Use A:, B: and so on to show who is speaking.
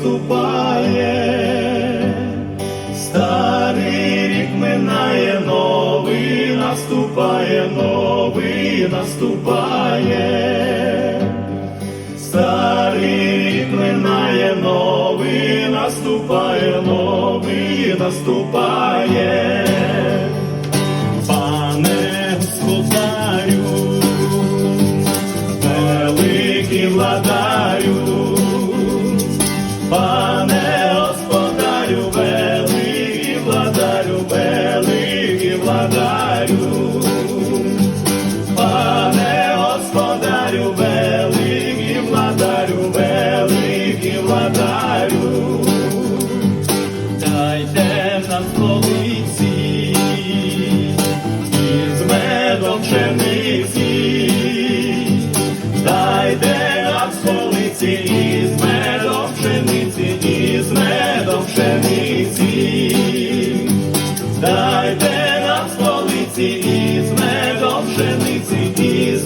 A: наступає, старий рік минає, новий наступає, новий наступає, старий рік минає, новий наступає, новий наступає. Пане великий владарю, пане господарю, великий владарю, великий владарю, пане господарю, великий владарю, великий владарю, дайте нам столиці із медом пшениці, дайте нам столиці Дайте нам столиці із медом пшениці, із